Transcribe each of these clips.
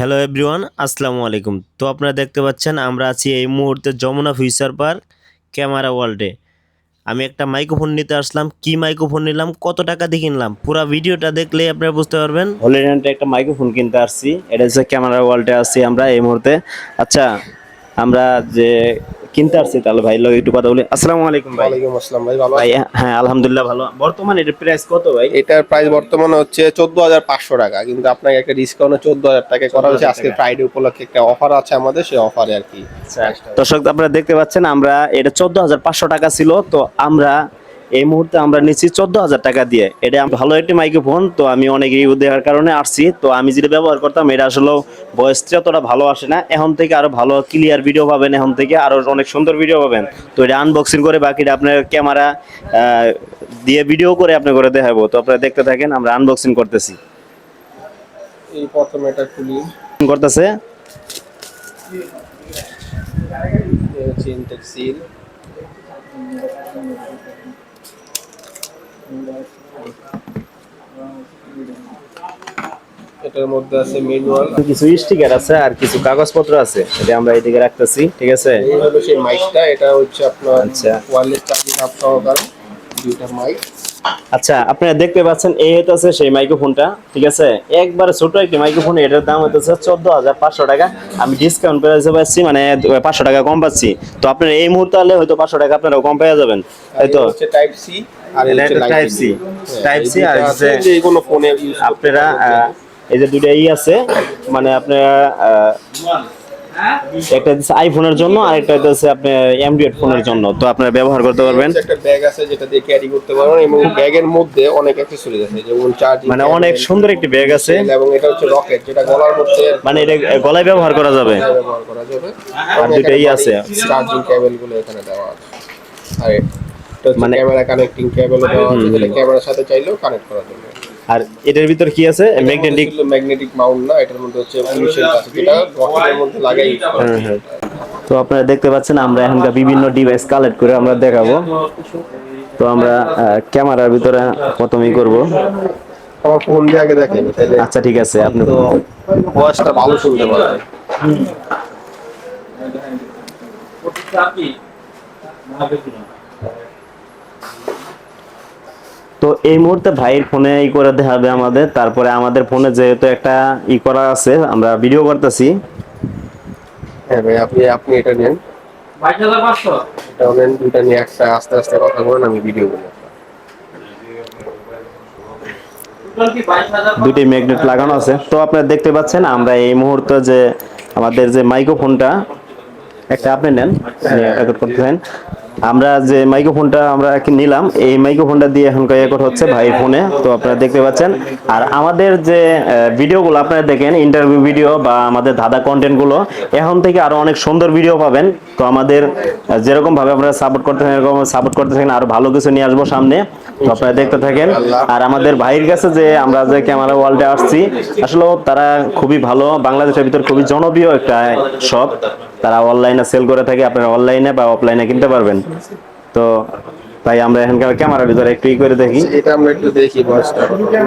Hello everyone আসসালামু আলাইকুম তো আপনারা দেখতে পাচ্ছেন, আমরা আছি এই মুহূর্তে যমুনা ফিউচার পার্ক ক্যামেরা ওয়ার্ল্ডে। আমি একটা মাইক্রোফোন নিতে আসলাম। কি মাইক্রোফোন নিলাম? কত টাকা দিয়ে কিনলাম? পুরো ভিডিওটা দেখলেই আপনারা বুঝতে পারবেন। হলিড্যান্ডে একটা মাইক্রোফোন কিনতে আসছি। এটা হচ্ছে ক্যামেরা ওয়ার্ল্ডে আসছি আমরা এই মুহূর্তে। আচ্ছা আমরা যে কিনতে আসছি তাহলে ভাই লোক একটু কথা বলি। আসসালামু আলাইকুম ভাই। ওয়ালাইকুম আসসালাম ভাই ভালো ভাই হ্যাঁ আলহামদুলিল্লাহ ভালো। বর্তমানে এটার প্রাইস কত ভাই? এটার প্রাইস বর্তমানে হচ্ছে চোদ্দ হাজার পাঁচশো টাকা কিন্তু আপনাকে একটা ডিসকাউন্ট চোদ্দ হাজার টাকা করা হয়েছে। আজকে ফ্রাইডে উপলক্ষে একটা অফার আছে আমাদের সেই অফারে আর কি। দর্শক আপনারা দেখতে পাচ্ছেন আমরা এটা চোদ্দ হাজার পাঁচশো টাকা ছিল তো আমরা এই মুহূর্তে আমরা নিচ্ছি চোদ্দ হাজার টাকা দিয়ে। এটা ভালো একটি মাইক্রোফোন তো আমি অনেক রিভিউ দেওয়ার কারণে আসছি। তো আমি যেটা ব্যবহার করতাম এটা আসলে ভয়েসটা অতটা ভালো আসে না। এখন থেকে আরও ভালো ক্লিয়ার ভিডিও পাবেন এখন থেকে আরও অনেক সুন্দর ভিডিও পাবেন। তো এটা আনবক্সিং করে বাকিটা আপনার ক্যামেরা দিয়ে ভিডিও করে আপনি করে দেখাবো। তো আপনারা দেখতে থাকেন আমরা আনবক্সিং করতেছি। এই প্রথমে এটা খুলি। করতেছে। সিল এটার মধ্যে আছে ম্যানুয়াল কিছু স্টিকার আছে আর কিছু কাগজপত্র আছে এটা আমরা এদিকে রাখতেছি ঠিক আছে? এই হলো সেই মাইকটা এটা হচ্ছে আপনার আচ্ছা। ওয়ারলেস চার্জিং আপ সহকারে দুইটা মাইক আচ্ছা আপনারা দেখতে পাচ্ছেন এই হচ্ছে সেই মাইক্রোফোনটা ঠিক আছে? একবারে ছোট একটি মাইক্রোফোন এটার দাম হচ্ছে চোদ্দ হাজার পাঁচশো টাকা। আমি ডিসকাউন্ট পেয়ে পাচ্ছি মানে পাঁচশো টাকা কম পাচ্ছি। তো আপনার এই মুহূর্তে হলে হয়তো পাঁচশো টাকা আপনারা কম পেয়ে যাবেন। তাই তো? টাইপ সি আর Type C, Type C আর ফোনে আপনারা এই যে দুইটা ই আছে মানে আপনারা একটা হচ্ছে আইফোনের জন্য আর একটা হচ্ছে আপনার অ্যান্ড্রয়েড ফোনের জন্য। তো আপনারা ব্যবহার করতে পারবেন। একটা ব্যাগ আছে যেটা দিয়ে ক্যারি করতে পারবেন এবং ব্যাগের মধ্যে অনেক অ্যাকসেসরিজ আছে যেমন চার্জিং মানে অনেক সুন্দর একটি ব্যাগ আছে। এবং এটা হচ্ছে রকেট যেটা গলার মধ্যে মানে এটা গলায় ব্যবহার করা যাবে। ব্যবহার করা যাবে। আর দুটোই আছে। চার্জিং কেবলগুলো এখানে দেওয়া আছে। আর মানে- ক্যামেরা কানেক্টিং কেবল দেওয়া আছে যেটা ক্যামেরার সাথে চাইলেও কানেক্ট করা যাবে। আর এটার ভিতর কি আছে? ম্যাগনেটিক ম্যাগনেটিক মাউন্ট না এটার মধ্যে হচ্ছে পুলিশের আছে। যেটা রকেটের মধ্যে লাগাই। তো আপনারা দেখতে পাচ্ছেন আমরা এখনকার বিভিন্ন ডিভাইস কালেক্ট করে আমরা দেখাবো। তো আমরা ক্যামেরার ভিতরে প্রথমেই করব। আমার ফোন দিয়ে আগে দেখেন তাহলে আচ্ছা ঠিক আছে আপনি তো ভয়েসটা ভালো শুনতে পারেন পারবেন তো এই মুহূর্তে ভাইয়ের ফোনে ই করে দেখাবে আমাদের। তারপরে আমাদের ফোনে যেহেতু একটা ই করা আছে আমরা ভিডিও করতেছি। হ্যাঁ ভাই আপনি আপনি এটা নেন। এটা নেন দুইটা নিয়ে একটা আস্তে আস্তে কথা বলেন আমি ভিডিও করি দুটি ম্যাগনেট লাগানো আছে। তো আপনারা দেখতে পাচ্ছেন আমরা এই মুহূর্তে যে আমাদের যে মাইক্রোফোনটা একটা আপনি নেন রেকর্ড করতেছেন আমরা যে মাইক্রোফোনটা আমরা নিলাম এই মাইক্রোফোনটা দিয়ে এখন রেকর্ড হচ্ছে ভাই ফোনে তো আপনারা দেখতে পাচ্ছেন। আর আমাদের যে ভিডিওগুলো আপনারা দেখেন ইন্টারভিউ ভিডিও বা আমাদের ধাঁধা কন্টেন্টগুলো এখন থেকে আরও অনেক সুন্দর ভিডিও পাবেন। তো আমাদের আহ, যেরকম ভাবে আপনারা সাপোর্ট করতে থাকেন এরকম সাপোর্ট করতে থাকেন আরও ভালো কিছু নিয়ে আসব সামনে। আপনারা দেখতে থাকেন। আর আমাদের ভাইয়ের কাছে যে আমরা যে ক্যামেরা ওয়ার্ল্ডে আসছি, আসলে তারা খুবই ভালো, বাংলাদেশের ভিতর খুবই জনপ্রিয় একটা শপ। তারা অনলাইনে সেল করে থাকে, আপনারা অনলাইনে বা অফলাইনে কিনতে পারবেন। তো তাই আমরা এখানকার ক্যামেরার ভিতরে একটু ই করে দেখি। এটা আমরা একটু দেখি ভয়েসটা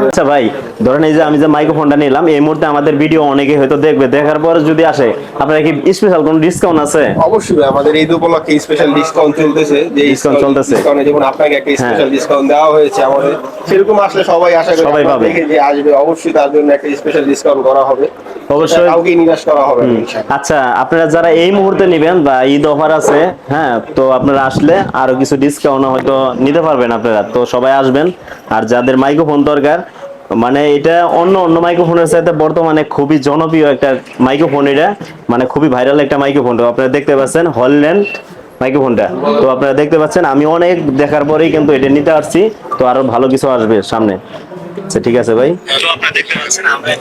আচ্ছা ভাই ধরেন এই যে আমি যে মাইক্রোফোনটা নিলাম এই মুহূর্তে আমাদের ভিডিও অনেকে হয়তো দেখবে। দেখার পরে যদি আসে আপনারা কি স্পেশাল কোনো ডিসকাউন্ট আছে? অবশ্যই আমাদের এই উপলক্ষে স্পেশাল ডিসকাউন্ট চলতেছে। যে Discount চলতেছে। ডিসকাউন্টে যেমন আপনাকে একটা স্পেশাল ডিসকাউন্ট দেওয়া হয়েছে আমাদের সেরকম আসলে সবাই আশা করি সবাই পাবে। যে আসবে অবশ্যই তার জন্য একটা স্পেশাল ডিসকাউন্ট করা হবে। অবশ্যই। কাউকে নিরাশ করা হবে আচ্ছা আপনারা যারা এই মুহূর্তে নেবেন বা ঈদ অফার আছে হ্যাঁ তো আপনারা আসলে আরও কিছু ডিসকাউন্ট হয়তো নিতে পারবেন আপনারা। তো সবাই আসবেন। আর যাদের মাইক্রোফোন দরকার মানে এটা অন্য অন্য মাইক্রোফোনের সাথে বর্তমানে খুবই জনপ্রিয় একটা মাইক্রোফোন এটা। মানে খুবই ভাইরাল একটা মাইক্রোফোন তো আপনারা দেখতে পাচ্ছেন হলল্যান্ড মাইক্রোফোনটা তো আপনারা দেখতে পাচ্ছেন আমি অনেক দেখার পরেই কিন্তু এটা নিতে আসছি। তো আরও ভালো কিছু আসবে সামনে। আচ্ছা ঠিক আছে ভাই। তো আপনারা দেখতে পাচ্ছেন আমরা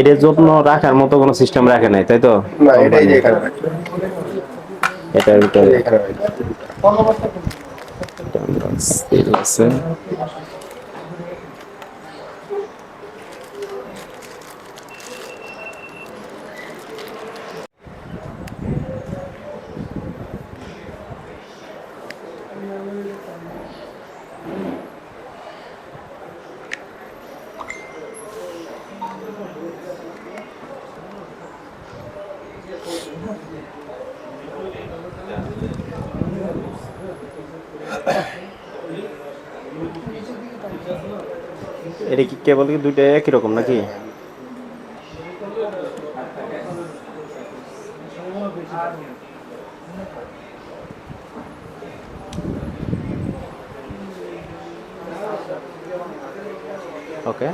এটার জন্য রাখার মতো কোনো সিস্টেম রাখে নাই তাই তো? না এটাই যে এখানে। এটার ভিতরে। আছে এটা কি কেবল কি দুইটা একই রকম নাকি? ওকে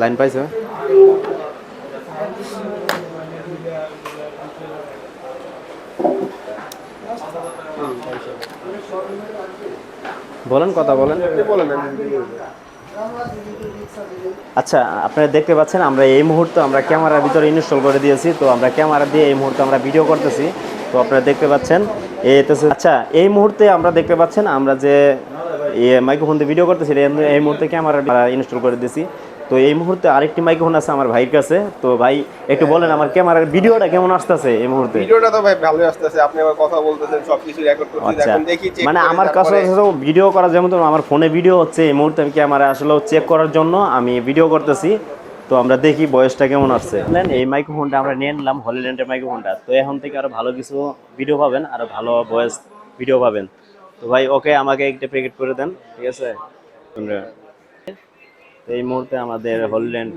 লাইন পাইছো? বলেন কথা বলেন। আচ্ছা আপনারা দেখতে পাচ্ছেন আমরা এই মুহূর্তে আমরা ক্যামেরার ভিতরে ইনস্টল করে দিয়েছি তো আমরা ক্যামেরা দিয়ে এই মুহূর্তে আমরা ভিডিও করতেছি। তো আপনারা দেখতে পাচ্ছেন আচ্ছা এই মুহূর্তে আমরা দেখতে পাচ্ছেন আমরা যে মাইক্রোফোন দিয়ে ভিডিও করতেছি এই- এই মুহূর্তে ক্যামেরা ইনস্টল করে দিয়েছি। তো এই মুহূর্তে আরেকটি মাইক্রোফোন আছে আমার ভাইয়ের কাছে। তো ভাই একটু বলেন আমার ক্যামেরার ভিডিওটা কেমন আসতেছে এই মুহূর্তে? ভিডিওটা তো ভাই ভালোই আসতেছে। আপনি আবার কথা বলতেছেন সবকিছু রেকর্ড করতেছেন আচ্ছা। এখন দেখি check মানে আমার কাছে ভিডিও করা যেমন ধরুন আমার ফোনে ভিডিও হচ্ছে এই মুহূর্তে আমি ক্যামেরা আসলে চেক করার জন্য আমি ভিডিও করতেছি। তো আমরা দেখি বয়সটা কেমন আসছে। এই মাইক্রোফোনটা আমরা নিয়ে নিলাম হলিল্যান্ডের মাইক্রোফোনটা তো এখন থেকে আরও ভালো কিছু ভিডিও পাবেন আরও ভালো ভয়েস ভিডিও পাবেন। তো ভাই ওকে আমাকে একটা প্যাকেট করে দেন ঠিক আছে? আমরা- এই মুহূর্তে আমাদের হলিল্যান্ড